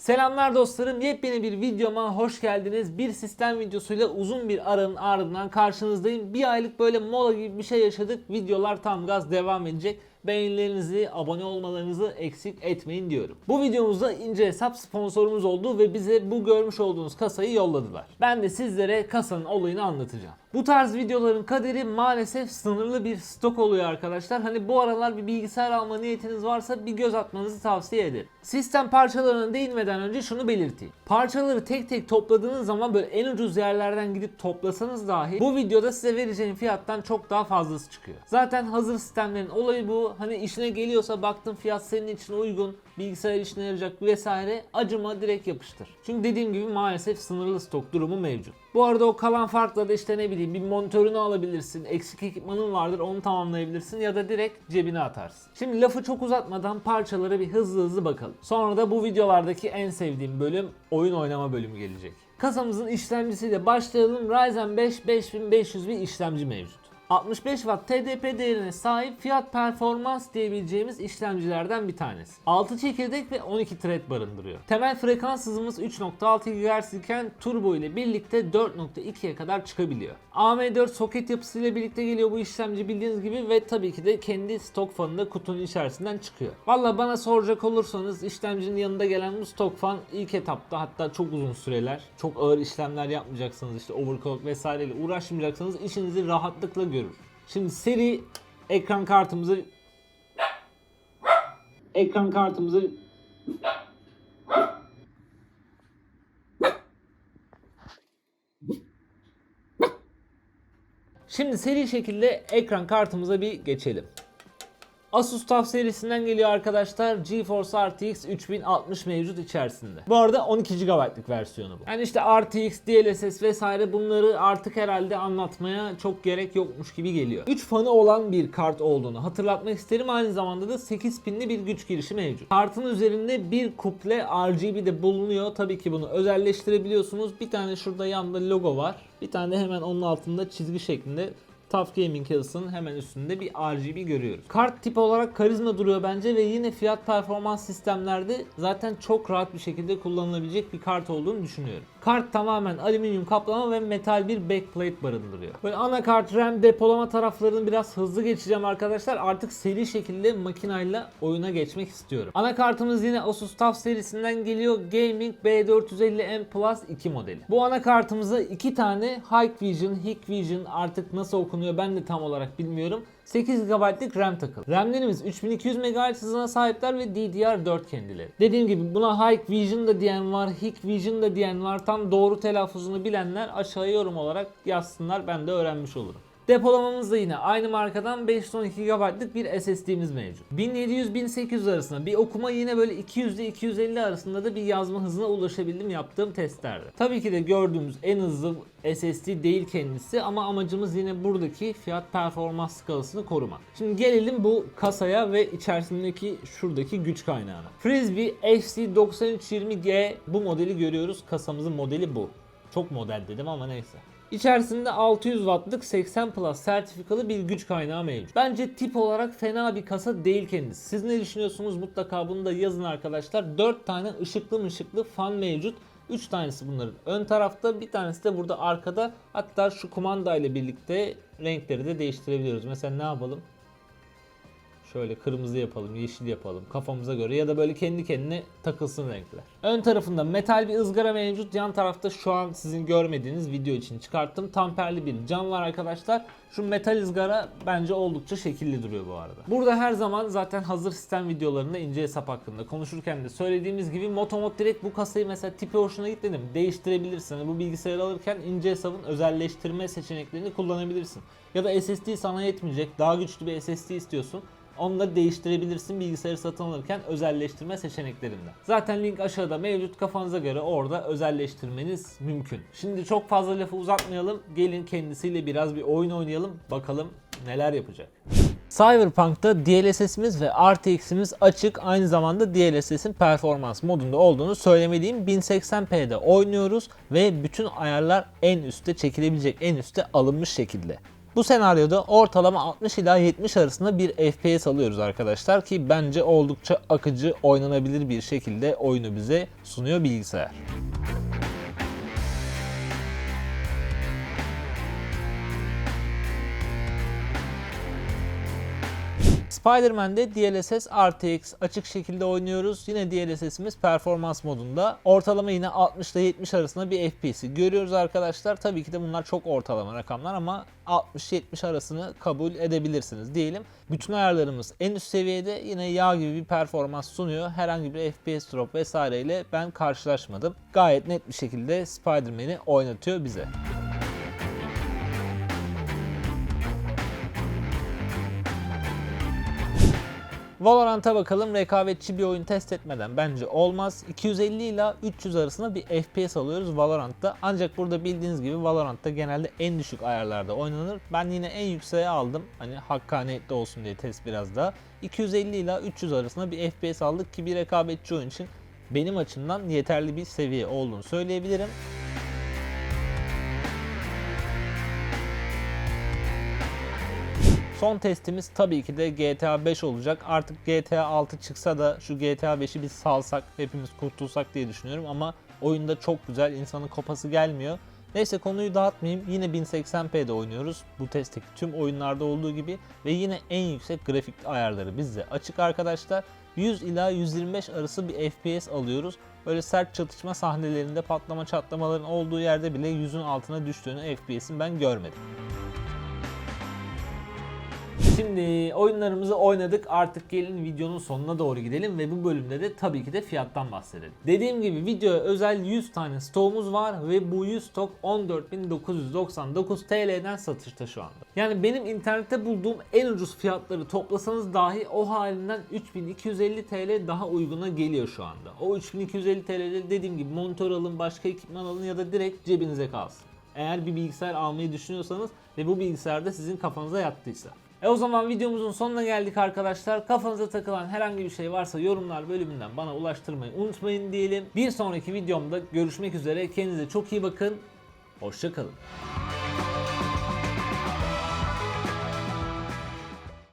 Selamlar dostlarım. Yepyeni bir videoma hoş geldiniz. Bir sistem videosuyla uzun bir aranın ardından karşınızdayım. Bir aylık böyle mola gibi bir şey yaşadık. Videolar tam gaz devam edecek. Beğenilerinizi, abone olmalarınızı eksik etmeyin diyorum. Bu videomuzda ince hesap sponsorumuz oldu ve bize bu görmüş olduğunuz kasayı yolladılar. Ben de sizlere kasanın olayını anlatacağım. Bu tarz videoların kaderi maalesef sınırlı bir stok oluyor arkadaşlar. Hani bu aralar bir bilgisayar alma niyetiniz varsa bir göz atmanızı tavsiye ederim. Sistem parçalarına değinmeden önce şunu belirteyim. Parçaları tek tek topladığınız zaman böyle en ucuz yerlerden gidip toplasanız dahi bu videoda size vereceğim fiyattan çok daha fazlası çıkıyor. Zaten hazır sistemlerin olayı bu. Hani işine geliyorsa baktın fiyat senin için uygun, bilgisayar işine yarayacak vesaire acıma direkt yapıştır. Çünkü dediğim gibi maalesef sınırlı stok durumu mevcut. Bu arada o kalan farkla da işte ne bileyim bir monitörünü alabilirsin, eksik ekipmanın vardır onu tamamlayabilirsin ya da direkt cebine atarsın. Şimdi lafı çok uzatmadan parçalara bir hızlı hızlı bakalım. Sonra da bu videolardaki en sevdiğim bölüm oyun oynama bölümü gelecek. Kasamızın işlemcisiyle başlayalım. Ryzen 5 5500 bir işlemci mevcut. 65 Watt TDP değerine sahip fiyat performans diyebileceğimiz işlemcilerden bir tanesi. 6 çekirdek ve 12 thread barındırıyor. Temel frekans hızımız 3.6 GHz iken turbo ile birlikte 4.2'ye kadar çıkabiliyor. AM4 soket yapısıyla birlikte geliyor bu işlemci bildiğiniz gibi ve tabii ki de kendi stok fanı da kutunun içerisinden çıkıyor. Valla bana soracak olursanız işlemcinin yanında gelen bu stok fan ilk etapta hatta çok uzun süreler çok ağır işlemler yapmayacaksınız işte overclock vesaireyle uğraşmayacaksanız işinizi rahatlıkla görür. Şimdi seri ekran kartımızı ekran kartımızı Şimdi seri şekilde ekran kartımıza bir geçelim. Asus TUF serisinden geliyor arkadaşlar. GeForce RTX 3060 mevcut içerisinde. Bu arada 12 GB'lık versiyonu bu. Yani işte RTX, DLSS vesaire bunları artık herhalde anlatmaya çok gerek yokmuş gibi geliyor. 3 fanı olan bir kart olduğunu hatırlatmak isterim. Aynı zamanda da 8 pinli bir güç girişi mevcut. Kartın üzerinde bir kuple RGB de bulunuyor. Tabii ki bunu özelleştirebiliyorsunuz. Bir tane şurada yanda logo var. Bir tane de hemen onun altında çizgi şeklinde TUF Gaming yazısının hemen üstünde bir RGB görüyoruz. Kart tipi olarak karizma duruyor bence ve yine fiyat performans sistemlerde zaten çok rahat bir şekilde kullanılabilecek bir kart olduğunu düşünüyorum. Kart tamamen alüminyum kaplama ve metal bir backplate barındırıyor. Böyle anakart, RAM, depolama taraflarını biraz hızlı geçeceğim arkadaşlar. Artık seri şekilde makinayla oyuna geçmek istiyorum. Anakartımız yine Asus TUF serisinden geliyor. Gaming B450M Plus 2 modeli. Bu anakartımıza iki tane Hikvision, Hikvision artık nasıl okunuyor ben de tam olarak bilmiyorum. 8 GB'lık RAM takılı. RAM'lerimiz 3200 MHz hızına sahipler ve DDR4 kendileri. Dediğim gibi buna Hikvision da diyen var, Hikvision da diyen var. Tam doğru telaffuzunu bilenler aşağıya yorum olarak yazsınlar ben de öğrenmiş olurum. Depolamamız da yine aynı markadan 512 GB'lık bir SSD'miz mevcut. 1700-1800 arasında bir okuma yine böyle 200 ile 250 arasında da bir yazma hızına ulaşabildim yaptığım testlerde. Tabii ki de gördüğümüz en hızlı SSD değil kendisi ama amacımız yine buradaki fiyat performans skalasını korumak. Şimdi gelelim bu kasaya ve içerisindeki şuradaki güç kaynağına. Frisbee FC9320G bu modeli görüyoruz. Kasamızın modeli bu. Çok model dedim ama neyse. İçerisinde 600 wattlık 80 Plus sertifikalı bir güç kaynağı mevcut. Bence tip olarak fena bir kasa değil kendisi. Siz ne düşünüyorsunuz mutlaka bunu da yazın arkadaşlar. 4 tane ışıklı ışıklı fan mevcut. 3 tanesi bunların ön tarafta bir tanesi de burada arkada. Hatta şu kumanda ile birlikte renkleri de değiştirebiliyoruz. Mesela ne yapalım? Şöyle kırmızı yapalım, yeşil yapalım kafamıza göre ya da böyle kendi kendine takılsın renkler. Ön tarafında metal bir ızgara mevcut. Yan tarafta şu an sizin görmediğiniz video için çıkarttım. Tamperli bir cam var arkadaşlar. Şu metal ızgara bence oldukça şekilli duruyor bu arada. Burada her zaman zaten hazır sistem videolarında ince hesap hakkında konuşurken de söylediğimiz gibi Motomod direkt bu kasayı mesela tipi hoşuna gitti mi değiştirebilirsin. Bu bilgisayarı alırken ince hesabın özelleştirme seçeneklerini kullanabilirsin. Ya da SSD sana yetmeyecek daha güçlü bir SSD istiyorsun. Onları değiştirebilirsin bilgisayarı satın alırken özelleştirme seçeneklerinden. Zaten link aşağıda mevcut kafanıza göre orada özelleştirmeniz mümkün. Şimdi çok fazla lafı uzatmayalım. Gelin kendisiyle biraz bir oyun oynayalım. Bakalım neler yapacak. Cyberpunk'ta DLSS'imiz ve RTX'imiz açık. Aynı zamanda DLSS'in performans modunda olduğunu söylemeliyim. 1080p'de oynuyoruz ve bütün ayarlar en üste çekilebilecek, en üste alınmış şekilde. Bu senaryoda ortalama 60 ila 70 arasında bir FPS alıyoruz arkadaşlar ki bence oldukça akıcı oynanabilir bir şekilde oyunu bize sunuyor bilgisayar. Spider-Man'de DLSS RTX açık şekilde oynuyoruz. Yine DLSS'imiz performans modunda. Ortalama yine 60 ile 70 arasında bir FPS'i görüyoruz arkadaşlar. Tabii ki de bunlar çok ortalama rakamlar ama 60-70 arasını kabul edebilirsiniz diyelim. Bütün ayarlarımız en üst seviyede yine yağ gibi bir performans sunuyor. Herhangi bir FPS drop vesaireyle ben karşılaşmadım. Gayet net bir şekilde Spider-Man'i oynatıyor bize. Valorant'a bakalım rekabetçi bir oyun test etmeden bence olmaz. 250 ila 300 arasında bir FPS alıyoruz Valorant'ta. Ancak burada bildiğiniz gibi Valorant'ta genelde en düşük ayarlarda oynanır. Ben yine en yükseğe aldım. Hani hakkaniyetli olsun diye test biraz daha. 250 ila 300 arasında bir FPS aldık ki bir rekabetçi oyun için benim açımdan yeterli bir seviye olduğunu söyleyebilirim. Son testimiz tabii ki de GTA 5 olacak. Artık GTA 6 çıksa da şu GTA 5'i biz salsak, hepimiz kurtulsak diye düşünüyorum ama oyunda çok güzel, insanın kopası gelmiyor. Neyse konuyu dağıtmayayım. Yine 1080p'de oynuyoruz. Bu testteki tüm oyunlarda olduğu gibi ve yine en yüksek grafik ayarları bizde açık arkadaşlar. 100 ila 125 arası bir FPS alıyoruz. Böyle sert çatışma sahnelerinde patlama çatlamaların olduğu yerde bile 100'ün altına düştüğünü FPS'in ben görmedim. Şimdi oyunlarımızı oynadık. Artık gelin videonun sonuna doğru gidelim ve bu bölümde de tabii ki de fiyattan bahsedelim. Dediğim gibi videoya özel 100 tane stoğumuz var ve bu 100 stok 14.999 TL'den satışta şu anda. Yani benim internette bulduğum en ucuz fiyatları toplasanız dahi o halinden 3250 TL daha uyguna geliyor şu anda. O 3250 TL'de dediğim gibi monitör alın, başka ekipman alın ya da direkt cebinize kalsın. Eğer bir bilgisayar almayı düşünüyorsanız ve bu bilgisayar da sizin kafanıza yattıysa. E o zaman videomuzun sonuna geldik arkadaşlar. Kafanıza takılan herhangi bir şey varsa yorumlar bölümünden bana ulaştırmayı unutmayın diyelim. Bir sonraki videomda görüşmek üzere. Kendinize çok iyi bakın. Hoşçakalın.